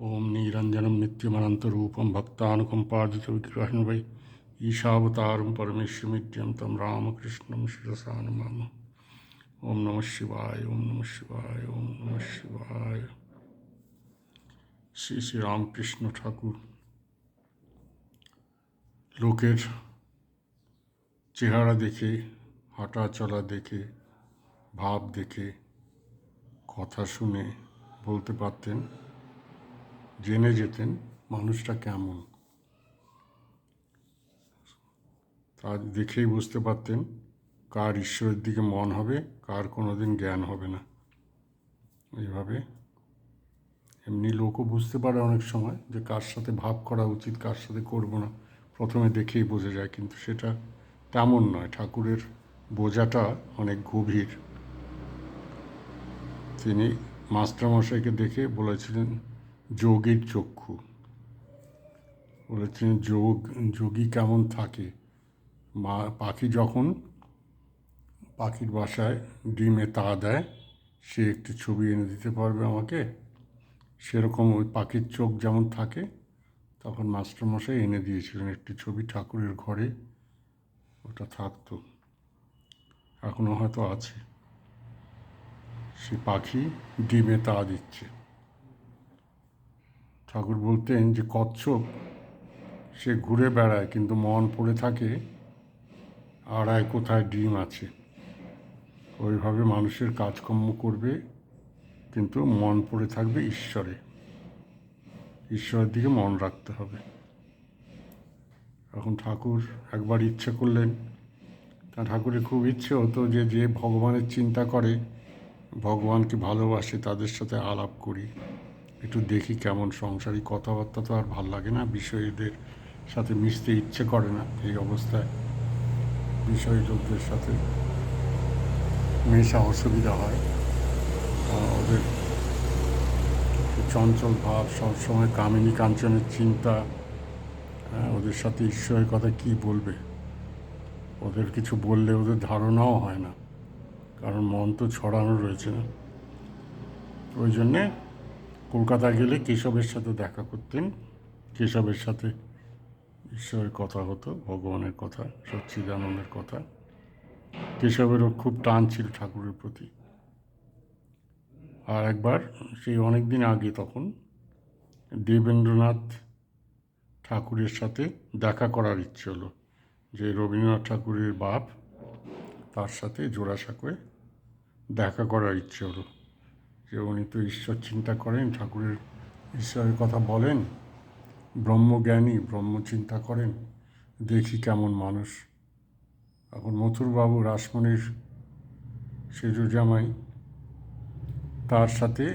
ఓం నీరంజనం నిత్యమనంతరూపం భక్తానుకంపాదిత విగ్రహం వై ఈశావతారం పరమేశ్వమిత్యం తం రామకృష్ణం శిరసా నమామ ఓం నమ శివాయ ఓం నమ శివాయ ఓం নম শিবায় শ্রী শ্রী রামকৃষ্ণ ঠাকুর লোকের চেহারা দেখে হাঁটা চলা দেখে ভাব দেখে কথা শুনে বলতে পারতেন জেনে যেতেন মানুষটা কেমন। তা দেখেই বুঝতে পারতেন কার ঈশ্বরের দিকে মন হবে, কার কোনোদিন জ্ঞান হবে না। এইভাবে এমনি লোকও বুঝতে পারে অনেক সময় যে কার সাথে ভাব করা উচিত, কার সাথে করব না। প্রথমে দেখেই বোঝা যায়, কিন্তু সেটা তেমন নয়। ঠাকুরের বোঝাটা অনেক গভীর। তিনি মাস্টারমশাইকে দেখে বলেছিলেন যোগীর চক্ষু। বলেছেন যোগ, যোগী কেমন থাকে? মা, পাখি যখন পাখির বাসায় ডিমে তা দেয়, সে একটি ছবি এনে দিতে পারবে আমাকে। সেরকম ওই পাখির চোখ যেমন থাকে, তখন মাস্টারমশাই এনে দিয়েছিলেন একটি ছবি ঠাকুরের ঘরে, ওটা থাকতো। এখনও হয়তো আছে। সে পাখি ডিমে তা দিচ্ছে। ঠাকুর বলতেন যে কচ্ছপ, সে ঘুরে বেড়ায়, কিন্তু মন পড়ে থাকে আড়ায় কোথায় ডিম আছে। ওইভাবে মানুষের কাজকর্ম করবে, কিন্তু মন পড়ে থাকবে ঈশ্বরে। ঈশ্বরের দিকে মন রাখতে হবে। এখন ঠাকুর একবার ইচ্ছে করলেন, তা ঠাকুরের খুব ইচ্ছে হতো যে যে ভগবানের চিন্তা করে, ভগবানকে ভালোবাসে, তাদের সাথে আলাপ করি। একটু দেখি কেমন সংসারী কথাবার্তা তো আর ভালো লাগে না, বিষয়ীদের সাথে মিশতে ইচ্ছে করে না। এই অবস্থায় বিষয় লোকদের সাথে মেশা অসুবিধা হয়। ওদের চঞ্চল ভাব, সবসময় কামিনী কাঞ্চনের চিন্তা। ওদের সাথে ঈশ্বরের কথা কি বলবে? ওদের কিছু বললে ওদের ধারণাও হয় না। কারণ মন তো ছড়ানো রয়েছে না। ওই জন্যে কলকাতা গেলে কেশবের সাথে দেখা করতেন। কেশবের সাথে ঈশ্বরের কথা হতো, ভগবানের কথা, সচ্চিদানন্দের কথা। কেশবেরও খুব টান ছিল ঠাকুরের প্রতি। আর একবার, সেই অনেক দিন আগে তখন, দেবেন্দ্রনাথ ঠাকুরের সাথে দেখা করার ইচ্ছে হলো যে রবীন্দ্রনাথ ঠাকুরের বাপ তার সাথে জোড়াসাঁকোয় দেখা করার ইচ্ছে হলো। যে উনি তো ঈশ্বর চিন্তা করেন, ঠাকুরের ঈশ্বরের কথা বলেন, ব্রহ্মজ্ঞানী, ব্রহ্ম চিন্তা করেন, দেখি কেমন মানুষ। এখন মথুরবাবু, রাসমণির সেজু জামাই তার সাথে,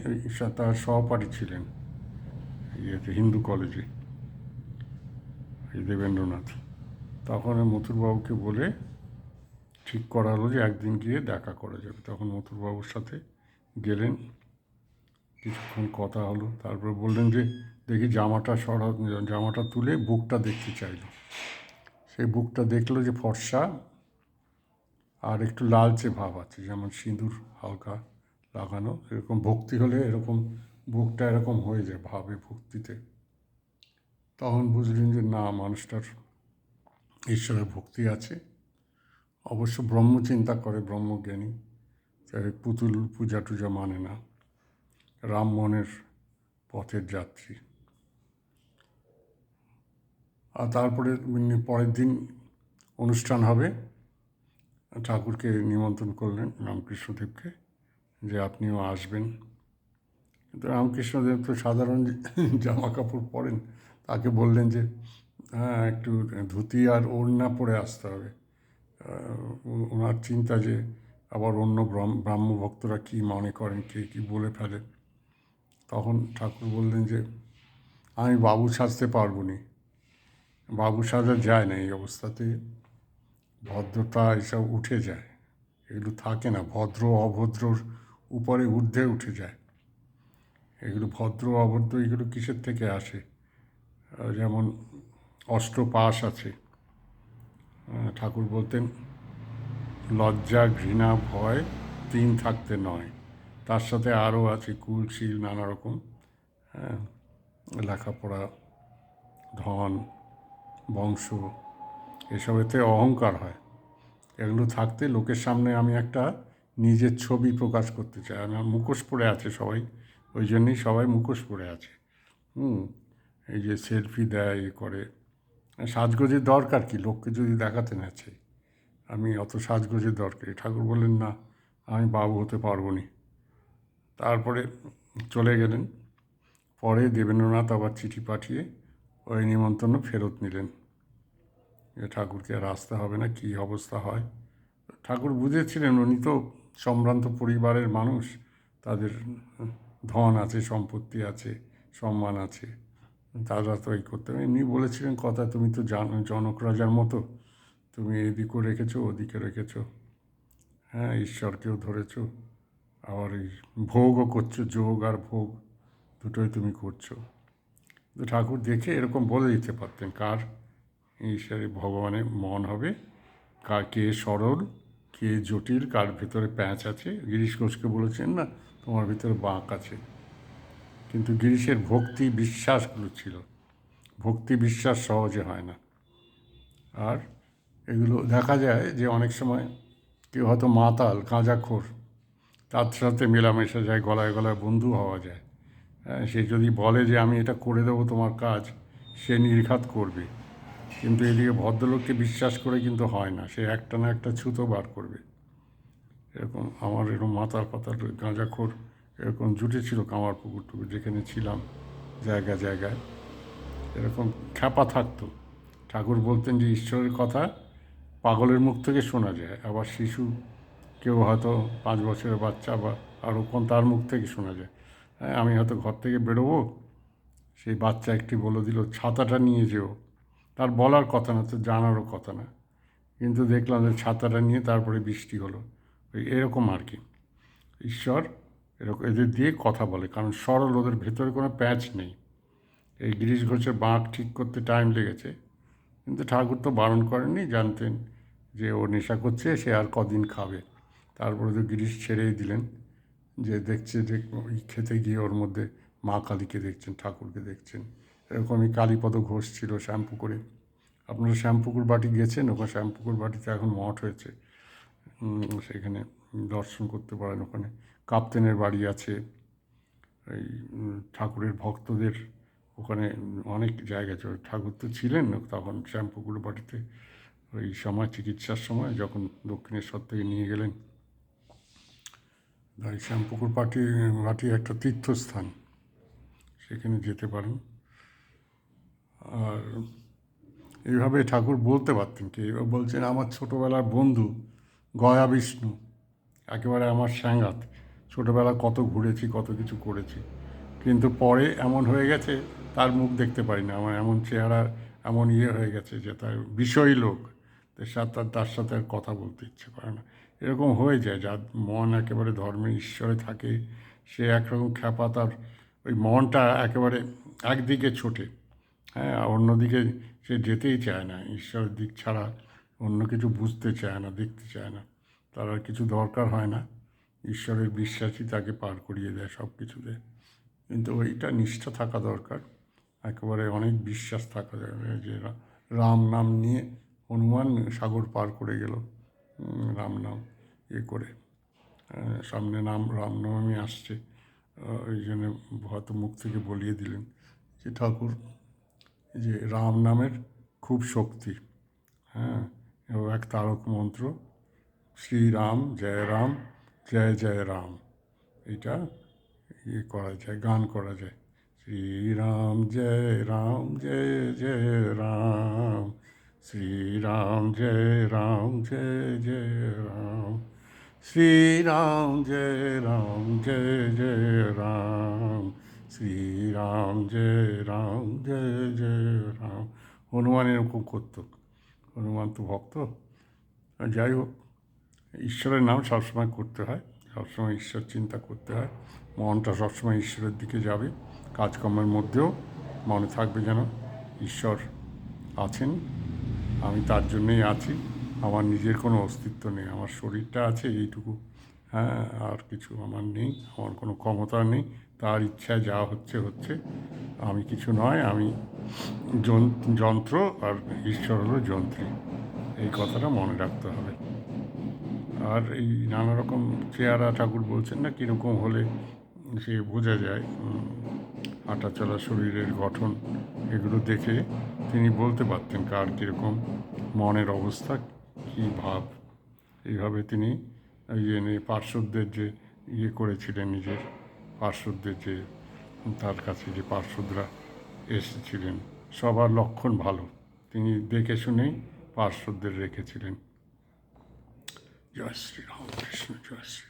তার সহপাঠী ছিলেন, ইয়েতে হিন্দু কলেজে, এই দেবেন্দ্রনাথ তখন মথুরবাবুকে বলে ঠিক করা হলো যে একদিন গিয়ে দেখা করা যাবে। তখন মথুরবাবুর সাথে গেলেন। কিছুক্ষণ কথা হলো, তারপরে বললেন যে, দেখি জামাটা সরা, জামাটা তুলে বুকটা দেখতে চাইলো। সেই বুকটা দেখল যে ফর্সা আর একটু লালচে ভাব আছে, যেমন সিঁদুর হালকা লাগানো, এরকম ভক্তি হলে এরকম বুকটা এরকম হয়ে যায় ভাবে, ভক্তিতে। তখন বুঝলেন যে না, মানুষটার ঈশ্বরের ভক্তি আছে। অবশ্য ব্রহ্ম চিন্তা করে, ব্রহ্মজ্ঞানী পুতুল পূজা টুজা মানে না। রামমোহনের পথের যাত্রী। আর তারপরে পরের দিন অনুষ্ঠান হবে। ঠাকুরকে নিমন্ত্রণ করলেন রামকৃষ্ণদেবকে যে আপনিও আসবেন। কিন্তু রামকৃষ্ণদেব তো সাধারণ জামা কাপড় পরেন। তাকে বললেন যে হ্যাঁ একটু ধুতি আর ওড়না পরে আসতে হবে। ওনার চিন্তা যে আবার অন্য ব্রহ্ম ভক্তরা কী মনে করেন, কে কী বলে ফেলে তখন ঠাকুর বললেন যে, আমি বাবু সাজতে পারব নি বাবু সাজা যায় না এই অবস্থাতে। ভদ্রতা এসব উঠে যায়। এগুলো থাকে না, ভদ্র অভদ্রর উপরে ঊর্ধ্বে উঠে যায়। এগুলো ভদ্র অভদ্র এগুলো কিসের থেকে আসে? যেমন অষ্টপাশ আছে। ঠাকুর বলতেন, লজ্জা, ঘৃণা, ভয় তিন থাকতে নয়। তার সাথে আরও আছে কুলশীল নানা রকম হ্যাঁ লেখাপড়া, ধন, বংশ এসবেতে অহংকার হয়। এগুলো থাকতে লোকের সামনে আমি একটা নিজের ছবি প্রকাশ করতে চাই। আমার মুখোশ পরে আছে সবাই, ওই জন্যই সবাই মুখোশ পরে আছে। হুম, এই যে সেলফি দেয়, এ করে। সাজগোজের দরকার কি? লোককে যদি দেখাতে না চাই, আমি অত সাজগোজের দরকার। ঠাকুর বললেন, না, আমি বাবু হতে পারব নি। তারপরে চলে গেলেন। পরে দেবেন্দ্রনাথ আবার চিঠি পাঠিয়ে ওই নিমন্ত্রণ ফেরত নিলেন। যে ঠাকুরকে আর আসতে হবে না, কী অবস্থা হয়? ঠাকুর বুঝেছিলেন, উনি তো সম্ভ্রান্ত পরিবারের মানুষ। তাদের ধন আছে, সম্পত্তি আছে, সম্মান আছে। তারা তো এই করতে হবে। এমনি বলেছিলেন কথা, তুমি তো জানো, জনক রাজার মতো। তুমি এদিকেও রেখেছো, ওদিকে রেখেছো। হ্যাঁ ঈশ্বরকেও ধরেছো। আবার এই ভোগও করছ, যোগ আর ভোগ দুটোই তুমি করছ। তো ঠাকুর দেখে এরকম বলে দিতে পারতেন কার ঈশ্বরে ভগবানের মন হবে, কার কে সরল, কে জটিল, কার ভেতরে প্যাঁচ আছে। গিরিশ ঘোষকে বলেছেন না, তোমার ভিতরে বাঁক আছে। কিন্তু গিরিশের ভক্তি বিশ্বাসগুলো ছিল। ভক্তি বিশ্বাস সহজে হয় না। আর এগুলো দেখা যায় যে অনেক সময় কেউ হয়তো মাতাল গাঁজাখোর তার সাথে মেলামেশা যায়, গলায় গলায় বন্ধু হওয়া যায়। হ্যাঁ সে যদি বলে যে আমি এটা করে দেবো তোমার কাজ, সে নির্ঘাত করবে। কিন্তু এদিকে ভদ্রলোককে বিশ্বাস করে কিন্তু হয় না, সে একটা না একটা ছুতো বার করবে। এরকম আমার এরকম মাতাল পাতাল গাঁজাখোর এরকম জুটেছিল কামার পুকুর টুকুর যেখানে ছিলাম জায়গা জায়গায়। এরকম খ্যাপা থাকতো। ঠাকুর বলতেন যে, ঈশ্বরের কথা পাগলের মুখ থেকে শোনা যায়, আবার শিশু কেউ হয়তো পাঁচ বছরের বাচ্চা বা আরও কোন তার মুখ থেকে শোনা যায়। হ্যাঁ আমি হয়তো ঘর থেকে বেরোবো, সেই বাচ্চা একটি বলে দিল, ছাতাটা নিয়ে যেও। তার বলার কথা না, তো জানারও কথা না। কিন্তু দেখলাম যে ছাতাটা নিয়ে তারপরে বৃষ্টি হলো। ওই এরকম আর কি। ঈশ্বর এরকম এদের দিয়ে কথা বলে, কারণ সরল ওদের ভেতরে কোনো প্যাচ নেই। এই গিরিশ ঘোষের বাঁক ঠিক করতে টাইম লেগেছে। কিন্তু ঠাকুর তো বারণ করেননি, জানতেন যে ও নেশা করছে, সে আর কদিন খাবে। তারপরে তো গিরিশ ছেড়েই দিলেন। যে দেখছে যে ওই খেতে গিয়ে ওর মধ্যে মা কালীকে দেখছেন, ঠাকুরকে দেখছেন। এরকমই কালীপদ ঘোষ ছিল শ্যামপুকুরে। আপনারা শ্যামপুকুর বাটি গেছেন? ওখানে শ্যামপুকুর বাটিতে এখন মঠ হয়েছে। সেখানে দর্শন করতে পারেন। ওখানে কাপ্তেনের বাড়ি আছে। এই ঠাকুরের ভক্তদের ওখানে অনেক জায়গা ছিল ঠাকুর তো ছিলেন তখন শ্যামপুকুর বাটিতে। ওই সময়, চিকিৎসার সময় যখন দক্ষিণেশ্বর থেকে নিয়ে গেলেন তাই শ্যামপুকুর পাটি বাটি একটা তীর্থস্থান। সেখানে যেতে পারেন। আর এইভাবে ঠাকুর বলতে পারতেন কি? বলছেন, আমার ছোটোবেলার বন্ধু গয়া বিষ্ণু, একেবারে আমার স্যাঙ্গাত। ছোটোবেলা কত ঘুরেছি, কত কিছু করেছি। কিন্তু পরে এমন হয়ে গেছে, তার মুখ দেখতে পারি না। আমার এমন চেহারা, এমন ইয়ে হয়ে গেছে যে তার বিষয়ী লোক। তার সাথে তার- তার সাথে আর কথা বলতে ইচ্ছে করে না। এরকম হয়ে যায়, যার মন একেবারে ধর্মের ঈশ্বরে থাকে, সে একরকম খ্যাপা তার, ওই মনটা একেবারে একদিকে ছোটে। হ্যাঁ অন্যদিকে সে যেতেই চায় না, ঈশ্বরের দিক ছাড়া অন্য কিছু বুঝতে চায় না, দেখতে চায় না। তার আর কিছু দরকার হয় না। ঈশ্বরের বিশ্বাসই তাকে পার করিয়ে দেয় সব কিছুতে কিন্তু ওইটা নিষ্ঠা থাকা দরকার। একেবারে অনেক বিশ্বাস থাকা যাবে যে রাম নাম নিয়ে হনুমান সাগর পার করে গেল রাম নাম ইয়ে করে। সামনে নাম রামনবমী আসছে। ওই জন্য হয়তো মুখ থেকে বলিয়ে দিলেন যে, ঠাকুর যে রাম নামের খুব শক্তি হ্যাঁ এবং এক তারক মন্ত্র, শ্রীরাম, জয় রাম, জয় জয় রাম। এটা ইয়ে করা যায়, গান করা যায়। শ্রীরাম, জয় রাম, জয় জয় রাম শ্রীরাম জয় রাম জয় জয় রাম শ্রীরাম জয় রাম জয় জয় রাম শ্রীরাম জয় রাম জয় জয় রাম হনুমান এরকম করতো হনুমান তো ভক্ত। যাই হোক, ঈশ্বরের নাম সবসময় করতে হয়। সবসময় ঈশ্বর চিন্তা করতে হয়। মনটা সবসময় ঈশ্বরের দিকে যাবে। কাজকর্মের মধ্যেও মনে থাকবে যেন ঈশ্বর আছেন। আমি তার জন্যেই আছি। আমার নিজের কোনো অস্তিত্ব নেই। আমার শরীরটা আছে এইটুকু। হ্যাঁ আর কিছু আমার নেই। আমার কোনো ক্ষমতা নেই। তার ইচ্ছায় যা হচ্ছে হচ্ছে। আমি কিছু নয়, আমি যন্ত্র আর ঈশ্বর হলো যন্ত্রী। এই কথাটা মনে রাখতে হবে। আর এই নানা রকম চেহারা ঠাকুর বলছেন না, কীরকম হলে সে বোঝা যায়। উম, হাঁটা চলা শরীরের গঠন এগুলো দেখে তিনি বলতে পারতেন কার কীরকম মনের অবস্থা কী ভাব। এইভাবে তিনি ইয়ে নিয়ে পার্শ্বদের যে ইয়ে করেছিলেন নিজের পার্শ্বদের যে তার কাছে যে পার্শ্বদরা এসেছিলেন সবার লক্ষণ ভালো। তিনি দেখে শুনেই পার্শ্বদের রেখেছিলেন। জয় শ্রী রামকৃষ্ণ জয় শ্রী